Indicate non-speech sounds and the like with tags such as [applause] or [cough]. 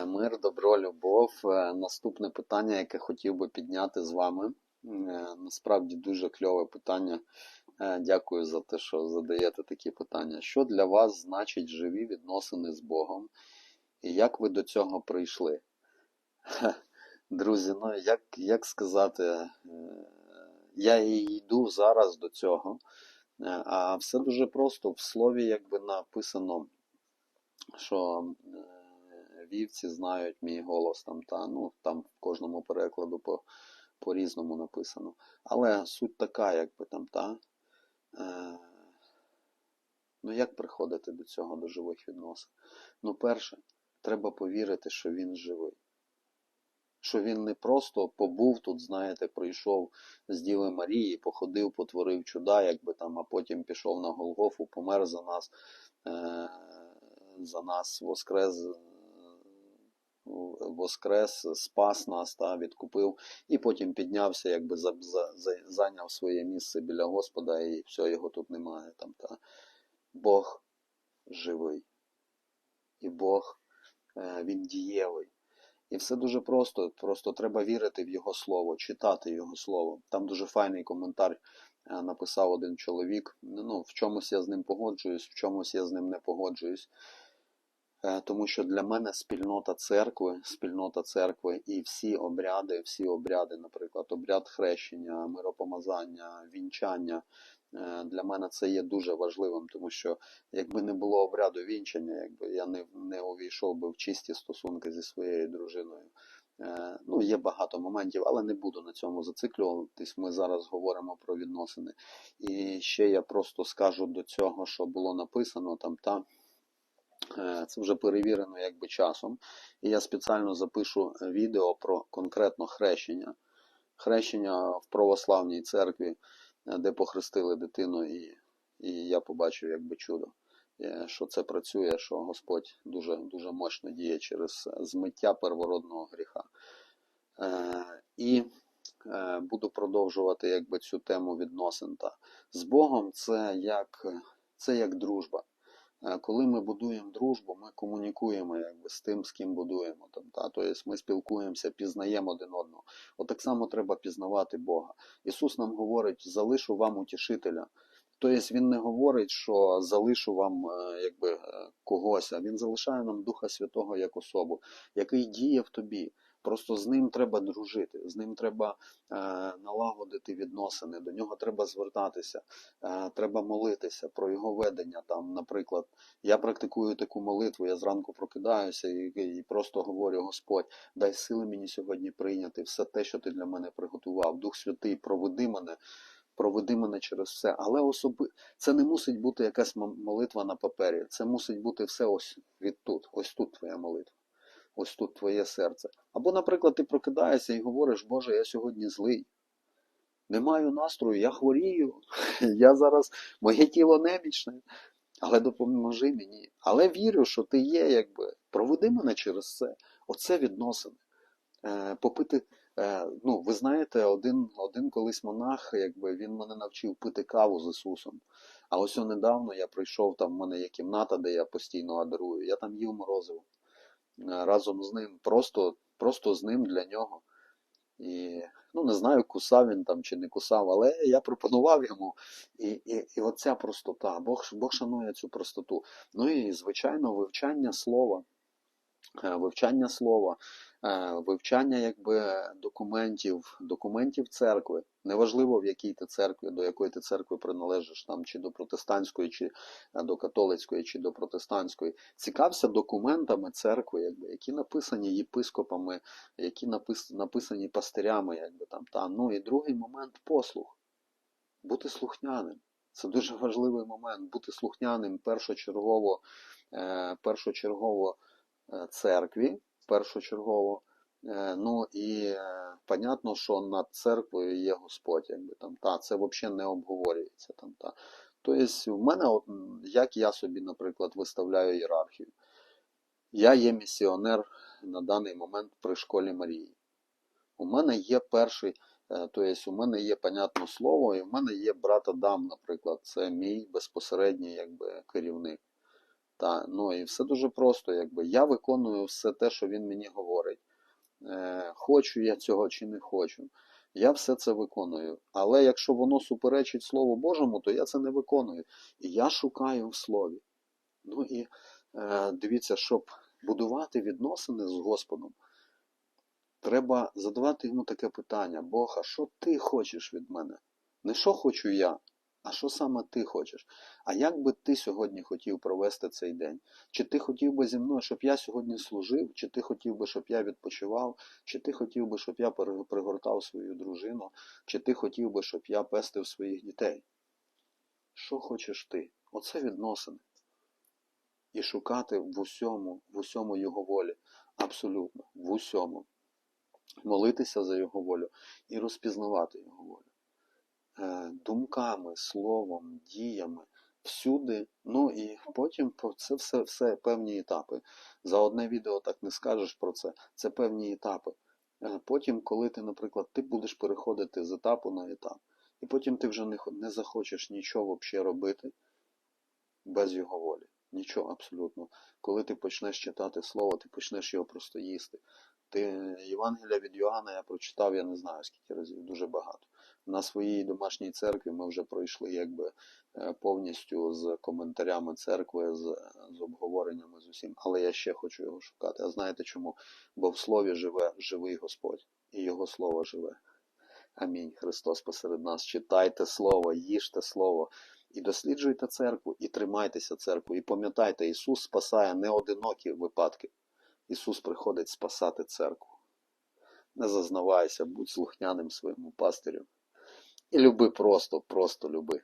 Е, Мир, добро, любов. Е, Наступне питання, яке хотів би підняти з вами. Е, Насправді дуже кльове питання. Дякую за те, що задаєте такі питання. Що для вас значить живі відносини з Богом? І як ви до цього прийшли? [laughs] Друзі, ну як, як сказати, я і йду зараз до цього, а все дуже просто. В слові якби написано, що вівці знають мій голос там, та, ну, там в кожному перекладу по, по-різному написано. Але суть така, якби там, та. Е, ну як приходити до цього, до живих відносин? Ну, перше, треба повірити, що він живий. Що він не просто побув тут, знаєте, прийшов з Діви Марії, походив, потворив чуда, якби там, а потім пішов на Голгофу, помер за нас, е, за нас воскрес, воскрес, спас нас, та, відкупив, і потім піднявся, якби за, за, за, зайняв своє місце біля Господа, і все, його тут немає. Там, та. Бог живий. І Бог, е, він дієвий. І все дуже просто. Просто треба вірити в Його слово, читати Його слово. Там дуже файний коментар е, написав один чоловік. Ну, в чомусь я з ним погоджуюсь, в чомусь я з ним не погоджуюсь. Е, Тому що для мене спільнота церкви, спільнота церкви і всі обряди, всі обряди, наприклад, обряд хрещення, миропомазання, вінчання. е, Для мене це є дуже важливим, тому що якби не було обряду вінчання, якби я не, не увійшов би в чисті стосунки зі своєю дружиною. Е, Ну, є багато моментів, але не буду на цьому зациклюватись. Ми зараз говоримо про відносини. І ще я просто скажу до цього, що було написано там та. Е, Це вже перевірено якби часом. І я спеціально запишу відео про конкретно хрещення. Хрещення в православній церкві, е, де похрестили дитину, і, і я побачив якби чудо, е, що це працює, що Господь дуже, дуже мощно діє через змиття первородного гріха. Е, І е, буду продовжувати якби цю тему відносин. Та. З Богом це як, це як дружба. Коли ми будуємо дружбу, ми комунікуємо якби, з тим, з ким будуємо. Там, та? Тобто ми спілкуємося, пізнаємо один одного. От так само треба пізнавати Бога. Ісус нам говорить: залишу вам утішителя. Тобто Він не говорить, що залишу вам е, якби, е, когось, а Він залишає нам Духа Святого як особу, який діє в тобі. Просто з ним треба дружити, з ним треба е, налагодити відносини, до нього треба звертатися, е, треба молитися про його ведення. Там, наприклад, я практикую таку молитву, я зранку прокидаюся і, і просто говорю: Господь, дай сили мені сьогодні прийняти все те, що ти для мене приготував. Дух Святий, проведи мене. Проведи мене через все, але особи це не мусить бути якась молитва на папері. Це мусить бути все ось відтут. Ось тут твоя молитва. Ось тут твоє серце. Або, наприклад, ти прокидаєшся і говориш, Боже, я сьогодні злий. Не маю настрою, я хворію, [laughs] я зараз, моє тіло немічне, але допоможи мені. Але вірю, що ти є, якби. Проведи мене через це. Оце відносини. Е, попити, е, ну, ви знаєте, один, один колись монах, якби він мене навчив пити каву з Ісусом. А ось недавно я прийшов, там в мене є кімната, де я постійно адарую. Я там їв морозиво разом з ним, просто, просто з ним для нього. І ну не знаю, кусав він там чи не кусав, але я пропонував йому. І, і, і оця простота. Бог, Бог шанує цю простоту. Ну і звичайно, вивчання слова. Е, Вивчання слова, е, вивчання якби документів, документів церкви. Неважливо в якій ти церкві, до якої ти церкви приналежиш, там чи до протестантської, чи е, до католицької, чи до протестантської. Цікався документами церкви, якби, які написані єпископами, які напис, написані пастирями, якби там. Та. Ну і другий момент послух. Бути слухняним. Це дуже важливий момент. Бути слухняним першочергово, е, першочергово е, церкві, першочергово. Е, Ну і е, понятно, що над церквою є Господь, якби там та це взагалі не обговорюється там. Та. Тобто, в мене, от, як я собі, наприклад, виставляю ієрархію. Я є місіонер на даний момент при школі Марії. У мене є перший, е, тобто у мене є понятно слово, і в мене є брат Адам, наприклад, це мій безпосередній якби, керівник. Та, ну і все дуже просто, якби я виконую все те, що він мені говорить. Е, хочу я цього чи не хочу. Я все це виконую. Але якщо воно суперечить Слову Божому, то я це не виконую. І я шукаю в Слові. Ну і е, дивіться, щоб будувати відносини з Господом, треба задавати йому таке питання: Бог, а що ти хочеш від мене? Не що хочу я, а що саме ти хочеш? А як би ти сьогодні хотів провести цей день? Чи ти хотів би зі мною, щоб я сьогодні служив, чи ти хотів би, щоб я відпочивав, чи ти хотів би, щоб я пригортав свою дружину, чи ти хотів би, щоб я пестив своїх дітей? Що хочеш ти? Оце відносини. І шукати в усьому, в усьому його волі. Абсолютно, в усьому. Молитися за його волю і розпізнавати його волю. Е, думками, словом, діями, всюди. Ну і потім це все, все певні етапи. За одне відео так не скажеш про це. Це певні етапи. Е, Потім, коли ти, наприклад, ти будеш переходити з етапу на етап, і потім ти вже не, не захочеш нічого взагалі робити без його волі. Нічого абсолютно. Коли ти почнеш читати слово, ти почнеш його просто їсти. Ти Євангелія від Йоанна я прочитав, я не знаю скільки разів, дуже багато. На своїй домашній церкві ми вже пройшли якби е, повністю з коментарями церкви, з, з обговореннями з усім, але я ще хочу його шукати. А знаєте чому? Бо в слові живе живий Господь, і Його слово живе. Амінь. Христос посеред нас. Читайте Слово, їжте Слово. І досліджуйте церкву, і тримайтеся церкви. І пам'ятайте, Ісус спасає неодинокі випадки. Ісус приходить спасати церкву. Не зазнавайся, будь слухняним своєму пастирю. І люби просто, просто люби.